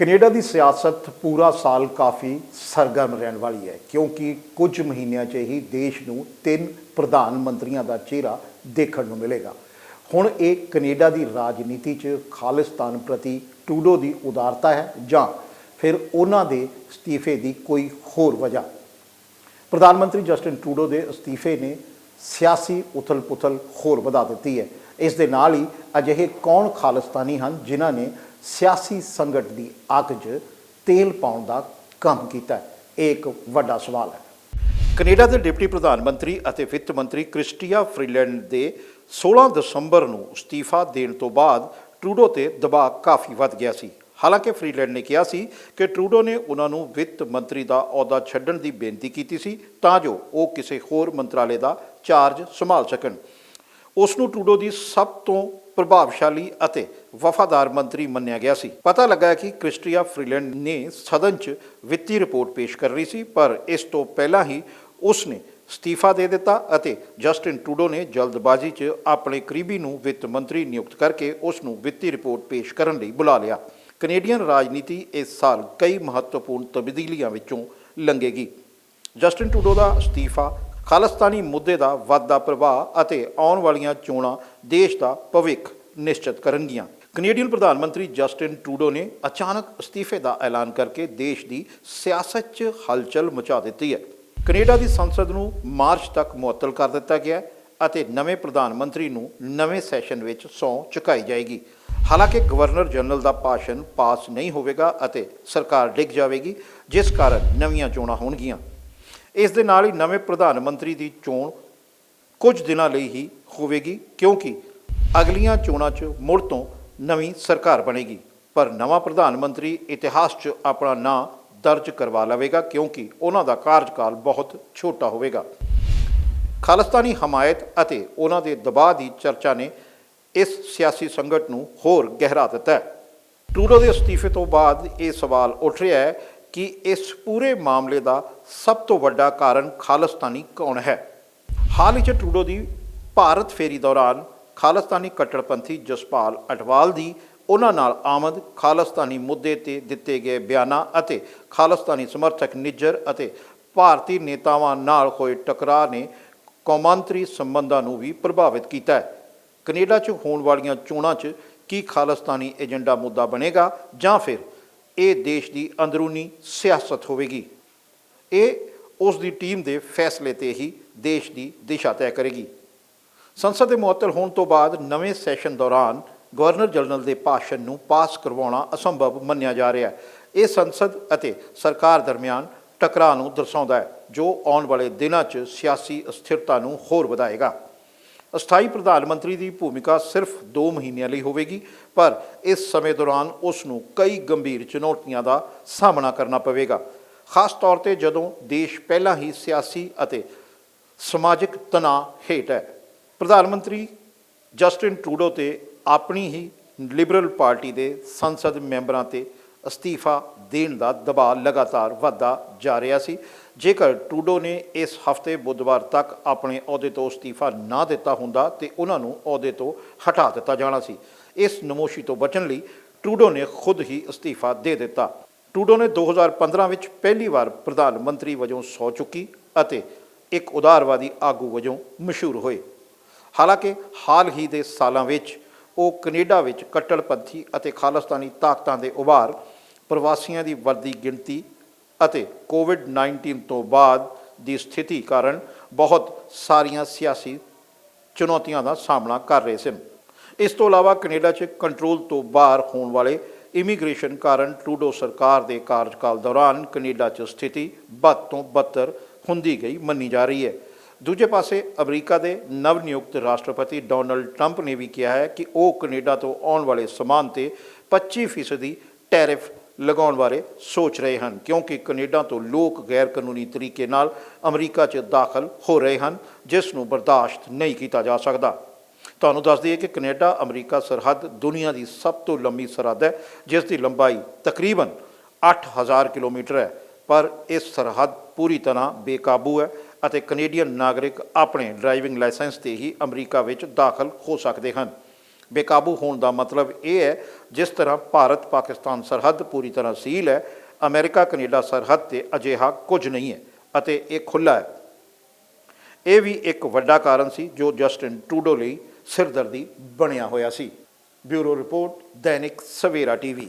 Canada ਦੀ ਸਿਆਸਤ ਪੂਰਾ ਸਾਲ ਕਾਫੀ ਸਰਗਰਮ ਰਹਿਣ ਵਾਲੀ ਹੈ, ਕਿਉਂਕਿ ਕੁਝ ਮਹੀਨਿਆਂ 'ਚ ਹੀ ਦੇਸ਼ ਨੂੰ ਤਿੰਨ ਪ੍ਰਧਾਨ ਮੰਤਰੀਆਂ ਦਾ ਚਿਹਰਾ ਦੇਖਣ ਨੂੰ ਮਿਲੇਗਾ। ਹੁਣ ਇਹ ਕੈਨੇਡਾ ਦੀ ਰਾਜਨੀਤੀ 'ਚ ਖਾਲਿਸਤਾਨ ਪ੍ਰਤੀ ਟੂਡੋ ਦੀ ਉਦਾਰਤਾ ਹੈ ਜਾਂ ਫਿਰ ਉਹਨਾਂ ਦੇ ਅਸਤੀਫੇ ਦੀ ਕੋਈ ਹੋਰ ਵਜ੍ਹਾ? ਪ੍ਰਧਾਨ ਮੰਤਰੀ ਜਸਟਿਨ ਟੂਡੋ ਦੇ ਅਸਤੀਫੇ ਨੇ ਸਿਆਸੀ ਉਥਲ-ਪੁਥਲ ਹੋਰ ਵਧਾ ਦਿੱਤੀ ਹੈ। ਇਸ ਦੇ ਨਾਲ ਹੀ ਅਜਿਹੇ ਕੌਣ ਖਾਲਿਸਤਾਨੀ ਹਨ ਜਿਨ੍ਹਾਂ ਨੇ ਸਿਆਸੀ ਸੰਗਠ ਦੀ ਅੱਗ 'ਚ ਤੇਲ ਪਾਉਣ ਦਾ ਕੰਮ ਕੀਤਾ ਹੈ। ਇਹ ਇੱਕ ਵੱਡਾ ਸਵਾਲ ਹੈ। ਕੈਨੇਡਾ ਦੇ ਡਿਪਟੀ ਪ੍ਰਧਾਨ ਮੰਤਰੀ ਅਤੇ ਵਿੱਤ ਮੰਤਰੀ ਕ੍ਰਿਸਟੀਆ ਫਰੀਲੈਂਡ ਦੇ 16 ਦਸੰਬਰ ਨੂੰ ਅਸਤੀਫਾ ਦੇਣ ਤੋਂ ਬਾਅਦ ਟਰੂਡੋ ਤੇ ਦਬਾਅ ਕਾਫੀ ਵੱਧ ਗਿਆ ਸੀ। ਹਾਲਾਂਕਿ ਫਰੀਲੈਂਡ ਨੇ ਕਿਹਾ ਸੀ ਕਿ ਟਰੂਡੋ ਨੇ ਉਹਨਾਂ ਨੂੰ ਵਿੱਤ ਮੰਤਰੀ ਦਾ ਅਹੁਦਾ ਛੱਡਣ ਦੀ ਬੇਨਤੀ ਕੀਤੀ ਸੀ ਤਾਂ ਜੋ ਉਹ ਕਿਸੇ ਹੋਰ ਮੰਤਰਾਲੇ ਦਾ ਚਾਰਜ ਸੰਭਾਲ ਸਕਣ। ਉਸ ਨੂੰ ਟੂਡੋ ਦੀ ਸਭ ਤੋਂ ਪ੍ਰਭਾਵਸ਼ਾਲੀ ਅਤੇ ਵਫਾਦਾਰ ਮੰਤਰੀ ਮੰਨਿਆ ਗਿਆ ਸੀ। ਪਤਾ ਲੱਗਾ ਕਿ ਕ੍ਰਿਸਟੀਆ ਫਰੀਲੈਂਡ ਨੇ ਸਦਨ 'ਚ ਵਿੱਤੀ ਰਿਪੋਰਟ ਪੇਸ਼ ਕਰ ਰਹੀ ਸੀ, ਪਰ ਇਸ ਤੋਂ ਪਹਿਲਾਂ ਹੀ ਉਸ ਨੇ ਅਸਤੀਫਾ ਦੇ ਦਿੱਤਾ ਅਤੇ ਜਸਟਿਨ ਟੂਡੋ ਨੇ ਜਲਦਬਾਜ਼ੀ 'ਚ ਆਪਣੇ ਕਰੀਬੀ ਨੂੰ ਵਿੱਤ ਮੰਤਰੀ ਨਿਯੁਕਤ ਕਰਕੇ ਉਸ ਨੂੰ ਵਿੱਤੀ ਰਿਪੋਰਟ ਪੇਸ਼ ਕਰਨ ਲਈ ਬੁਲਾ ਲਿਆ। ਕੈਨੇਡੀਅਨ ਰਾਜਨੀਤੀ ਇਸ ਸਾਲ ਕਈ ਮਹੱਤਵਪੂਰਨ ਤਬਦੀਲੀਆਂ ਵਿੱਚੋਂ ਲੰਘੇਗੀ। ਜਸਟਿਨ ਟੂਡੋ ਦਾ ਅਸਤੀਫਾ ਖਾਲਿਸਤਾਨੀ ਮੁੱਦੇ ਦਾ ਵਾਧਾ ਪ੍ਰਭਾਵ ਅਤੇ ਆਉਣ ਵਾਲੀਆਂ ਚੋਣਾਂ ਦੇਸ਼ ਦਾ ਭਵਿੱਖ ਨਿਸ਼ਚਿਤ ਕਰਨਗੀਆਂ। ਕੈਨੇਡੀਅਨ ਪ੍ਰਧਾਨ ਮੰਤਰੀ ਜਸਟਿਨ ਟਰੂਡੋ ਨੇ ਅਚਾਨਕ ਅਸਤੀਫੇ ਦਾ ਐਲਾਨ ਕਰਕੇ ਦੇਸ਼ ਦੀ ਸਿਆਸਤ 'ਚ ਹਲਚਲ ਮਚਾ ਦਿੱਤੀ ਹੈ। ਕੈਨੇਡਾ ਦੀ ਸੰਸਦ ਨੂੰ ਮਾਰਚ ਤੱਕ ਮੁਅੱਤਲ ਕਰ ਦਿੱਤਾ ਗਿਆ ਅਤੇ ਨਵੇਂ ਪ੍ਰਧਾਨ ਮੰਤਰੀ ਨੂੰ ਨਵੇਂ ਸੈਸ਼ਨ ਵਿੱਚ ਸਹੁੰ ਚੁਕਾਈ ਜਾਏਗੀ। ਹਾਲਾਂਕਿ ਗਵਰਨਰ ਜਨਰਲ ਦਾ ਭਾਸ਼ਣ ਪਾਸ ਨਹੀਂ ਹੋਵੇਗਾ ਅਤੇ ਸਰਕਾਰ ਡਿੱਗ ਜਾਵੇਗੀ, ਜਿਸ ਕਾਰਨ ਨਵੀਆਂ ਚੋਣਾਂ ਹੋਣਗੀਆਂ। ਇਸ ਦੇ ਨਾਲ ਹੀ ਨਵੇਂ ਪ੍ਰਧਾਨ ਮੰਤਰੀ ਦੀ ਚੋਣ ਕੁਝ ਦਿਨਾਂ ਲਈ ਹੀ ਹੋਵੇਗੀ, ਕਿਉਂਕਿ ਅਗਲੀਆਂ ਚੋਣਾਂ 'ਚ ਮੁੜ ਤੋਂ ਨਵੀਂ ਸਰਕਾਰ ਬਣੇਗੀ। ਪਰ ਨਵਾਂ ਪ੍ਰਧਾਨ ਮੰਤਰੀ ਇਤਿਹਾਸ 'ਚ ਆਪਣਾ ਨਾਂ ਦਰਜ ਕਰਵਾ ਲਵੇਗਾ, ਕਿਉਂਕਿ ਉਹਨਾਂ ਦਾ ਕਾਰਜਕਾਲ ਬਹੁਤ ਛੋਟਾ ਹੋਵੇਗਾ। ਖਾਲਿਸਤਾਨੀ ਹਮਾਇਤ ਅਤੇ ਉਹਨਾਂ ਦੇ ਦਬਾਅ ਦੀ ਚਰਚਾ ਨੇ ਇਸ ਸਿਆਸੀ ਸੰਗਠਨ ਨੂੰ ਹੋਰ ਗਹਿਰਾ ਦਿੱਤਾ ਹੈ। ਟਰੂਡੋ ਦੇ ਅਸਤੀਫੇ ਤੋਂ ਬਾਅਦ ਇਹ ਸਵਾਲ ਉੱਠ ਰਿਹਾ ਹੈ ਕਿ ਇਸ ਪੂਰੇ ਮਾਮਲੇ ਦਾ ਸਭ ਤੋਂ ਵੱਡਾ ਕਾਰਨ ਖਾਲਿਸਤਾਨੀ ਕੌਣ ਹੈ? ਹਾਲ ਹੀ 'ਚ ਟਰੂਡੋ ਦੀ ਭਾਰਤ ਫੇਰੀ ਦੌਰਾਨ ਖਾਲਿਸਤਾਨੀ ਕੱਟੜਪੰਥੀ ਜਸਪਾਲ ਅਟਵਾਲ ਦੀ, ਉਹਨਾਂ ਨਾਲ ਆਮਦ ਖਾਲਿਸਤਾਨੀ ਮੁੱਦੇ ਤੇ ਦਿੱਤੇ ਗਏ ਬਿਆਨਾਂ ਅਤੇ ਖਾਲਿਸਤਾਨੀ ਸਮਰਥਕ ਨਿੱਜਰ ਅਤੇ ਭਾਰਤੀ ਨੇਤਾਵਾਂ ਨਾਲ ਹੋਏ ਟਕਰਾਅ ਨੇ ਕੌਮਾਂਤਰੀ ਸੰਬੰਧਾਂ ਨੂੰ ਵੀ ਪ੍ਰਭਾਵਿਤ ਕੀਤਾ ਹੈ। ਕੈਨੇਡਾ 'ਚ ਹੋਣ ਵਾਲੀਆਂ ਚੋਣਾਂ 'ਚ ਕੀ ਖਾਲਿਸਤਾਨੀ ਏਜੰਡਾ ਮੁੱਦਾ ਬਣੇਗਾ ਜਾਂ ਫਿਰ ਇਹ ਦੇਸ਼ ਦੀ ਅੰਦਰੂਨੀ ਸਿਆਸਤ ਹੋਵੇਗੀ। ਇਹ ਉਸ ਦੀ ਟੀਮ ਦੇ ਫੈਸਲੇ ਤੇ ਹੀ ਦੇਸ਼ ਦੀ ਦਿਸ਼ਾ ਤੈਅ ਕਰੇਗੀ। ਸੰਸਦ ਦੇ ਮੁਅੱਤਲ ਹੋਣ ਤੋਂ ਬਾਅਦ ਨਵੇਂ ਸੈਸ਼ਨ ਦੌਰਾਨ ਗਵਰਨਰ ਜਨਰਲ ਦੇ ਭਾਸ਼ਣ ਨੂੰ ਪਾਸ ਕਰਵਾਉਣਾ ਅਸੰਭਵ ਮੰਨਿਆ ਜਾ ਰਿਹਾ ਹੈ। ਇਹ ਸੰਸਦ ਅਤੇ ਸਰਕਾਰ ਦਰਮਿਆਨ ਟਕਰਾਅ ਨੂੰ ਦਰਸਾਉਂਦਾ ਹੈ, ਜੋ ਆਉਣ ਵਾਲੇ ਦਿਨਾਂ 'ਚ ਸਿਆਸੀ ਅਸਥਿਰਤਾ ਨੂੰ ਹੋਰ ਵਧਾਏਗਾ। ਅਸਥਾਈ ਪ੍ਰਧਾਨ ਮੰਤਰੀ ਦੀ ਭੂਮਿਕਾ ਸਿਰਫ 2 ਮਹੀਨਿਆਂ ਲਈ ਹੋਵੇਗੀ, ਪਰ ਇਸ ਸਮੇਂ ਦੌਰਾਨ ਉਸ ਨੂੰ ਕਈ ਗੰਭੀਰ ਚੁਣੌਤੀਆਂ ਦਾ ਸਾਹਮਣਾ ਕਰਨਾ ਪਵੇਗਾ। ਖਾਸ ਤੌਰ ਤੇ ਜਦੋਂ ਦੇਸ਼ ਪਹਿਲਾਂ ਹੀ ਸਿਆਸੀ ਅਤੇ ਸਮਾਜਿਕ ਤਣਾਅ ਹੇਠ ਹੈ। ਪ੍ਰਧਾਨ ਮੰਤਰੀ ਜਸਟਿਨ ਟਰੂਡੋ ਤੇ ਆਪਣੀ ਹੀ ਲਿਬਰਲ ਪਾਰਟੀ ਦੇ ਸੰਸਦ ਮੈਂਬਰਾਂ ਤੇ ਅਸਤੀਫਾ ਦੇਣ ਦਾ ਦਬਾਅ ਲਗਾਤਾਰ ਵਧਦਾ ਜਾ ਰਿਹਾ ਸੀ। ਜੇਕਰ ਟਰੂਡੋ ਨੇ ਇਸ ਹਫ਼ਤੇ ਬੁੱਧਵਾਰ ਤੱਕ ਆਪਣੇ ਅਹੁਦੇ ਤੋਂ ਅਸਤੀਫਾ ਨਾ ਦਿੱਤਾ ਹੁੰਦਾ ਤੇ ਉਹਨਾਂ ਨੂੰ ਅਹੁਦੇ ਤੋਂ ਹਟਾ ਦਿੱਤਾ ਜਾਣਾ ਸੀ। ਇਸ ਨਮੋਸ਼ੀ ਤੋਂ ਬਚਣ ਲਈ ਟਰੂਡੋ ਨੇ ਖੁਦ ਹੀ ਅਸਤੀਫਾ ਦੇ ਦਿੱਤਾ। ਟਰੂਡੋ ਨੇ 2015 ਵਿੱਚ ਪਹਿਲੀ ਵਾਰ ਪ੍ਰਧਾਨ ਮੰਤਰੀ ਵਜੋਂ ਸੌ ਚੁੱਕੀ ਅਤੇ ਇੱਕ ਉਦਾਰਵਾਦੀ ਆਗੂ ਵਜੋਂ ਮਸ਼ਹੂਰ ਹੋਏ। ਹਾਲਾਂਕਿ ਹਾਲ ਹੀ ਦੇ ਸਾਲਾਂ ਵਿੱਚ ਉਹ ਕੈਨੇਡਾ ਵਿੱਚ ਕੱਟੜਪੰਥੀ ਅਤੇ ਖਾਲਿਸਤਾਨੀ ਤਾਕਤਾਂ ਦੇ ਉਭਾਰ, ਪ੍ਰਵਾਸੀਆਂ ਦੀ ਵੱਧਦੀ ਗਿਣਤੀ ਅਤੇ ਕੋਵਿਡ-19 ਤੋਂ ਬਾਅਦ ਦੀ ਸਥਿਤੀ ਕਾਰਨ ਬਹੁਤ ਸਾਰੀਆਂ ਸਿਆਸੀ ਚੁਣੌਤੀਆਂ ਦਾ ਸਾਹਮਣਾ ਕਰ ਰਹੇ ਸਨ। ਇਸ ਤੋਂ ਇਲਾਵਾ ਕੈਨੇਡਾ 'ਚ ਕੰਟਰੋਲ ਤੋਂ ਬਾਹਰ ਹੋਣ ਵਾਲੇ ਇਮੀਗ੍ਰੇਸ਼ਨ ਕਾਰਨ ਟਰੂਡੋ ਸਰਕਾਰ ਦੇ ਕਾਰਜਕਾਲ ਦੌਰਾਨ ਕੈਨੇਡਾ 'ਚ ਸਥਿਤੀ ਬਦ ਤੋਂ ਬਦਤਰ ਹੁੰਦੀ ਗਈ ਮੰਨੀ ਜਾ ਰਹੀ ਹੈ। ਦੂਜੇ ਪਾਸੇ ਅਮਰੀਕਾ ਦੇ ਨਵ ਨਿਯੁਕਤ ਰਾਸ਼ਟਰਪਤੀ ਡੋਨਲਡ ਟਰੰਪ ਨੇ ਵੀ ਕਿਹਾ ਹੈ ਕਿ ਉਹ ਕੈਨੇਡਾ ਤੋਂ ਆਉਣ ਵਾਲੇ ਸਮਾਨ ਤੇ 25% ਦੀ ਟੈਰਿਫ ਲਗਾਉਣ ਬਾਰੇ ਸੋਚ ਰਹੇ ਹਨ, ਕਿਉਂਕਿ ਕੈਨੇਡਾ ਤੋਂ ਲੋਕ ਗੈਰ ਕਾਨੂੰਨੀ ਤਰੀਕੇ ਨਾਲ ਅਮਰੀਕਾ 'ਚ ਦਾਖਲ ਹੋ ਰਹੇ ਹਨ, ਜਿਸ ਨੂੰ ਬਰਦਾਸ਼ਤ ਨਹੀਂ ਕੀਤਾ ਜਾ ਸਕਦਾ। ਤੁਹਾਨੂੰ ਦੱਸ ਦਈਏ ਕਿ ਕੈਨੇਡਾ, ਅਮਰੀਕਾ ਸਰਹੱਦ ਦੁਨੀਆ ਦੀ ਸਭ ਤੋਂ ਲੰਮੀ ਸਰਹੱਦ ਹੈ, ਜਿਸ ਦੀ ਲੰਬਾਈ ਤਕਰੀਬਨ 8000 ਕਿਲੋਮੀਟਰ ਹੈ, ਪਰ ਇਸ ਸਰਹੱਦ ਪੂਰੀ ਤਰ੍ਹਾਂ ਬੇਕਾਬੂ ਹੈ ਅਤੇ ਕੈਨੇਡੀਅਨ ਨਾਗਰਿਕ ਆਪਣੇ ਡਰਾਈਵਿੰਗ ਲਾਇਸੈਂਸ ਤੇ ਹੀ ਅਮਰੀਕਾ ਵਿੱਚ ਦਾਖਲ ਹੋ ਸਕਦੇ ਹਨ। ਬੇਕਾਬੂ ਹੋਣ ਦਾ ਮਤਲਬ ਇਹ ਹੈ, ਜਿਸ ਤਰ੍ਹਾਂ ਭਾਰਤ ਪਾਕਿਸਤਾਨ ਸਰਹੱਦ ਪੂਰੀ ਤਰ੍ਹਾਂ ਸੀਲ ਹੈ, ਅਮਰੀਕਾ, ਕੈਨੇਡਾ ਸਰਹੱਦ ਤੇ ਅਜਿਹਾ ਕੁਝ ਨਹੀਂ ਹੈ ਅਤੇ ਇਹ ਖੁੱਲ੍ਹਾ ਹੈ। ਇਹ ਵੀ ਇੱਕ ਵੱਡਾ ਕਾਰਨ ਸੀ ਜੋ ਜਸਟਿਨ ਟੂਡੋ ਲਈ ਸਿਰਦਰਦੀ ਬਣਿਆ ਹੋਇਆ ਸੀ। Bureau report, Dainik Savera TV.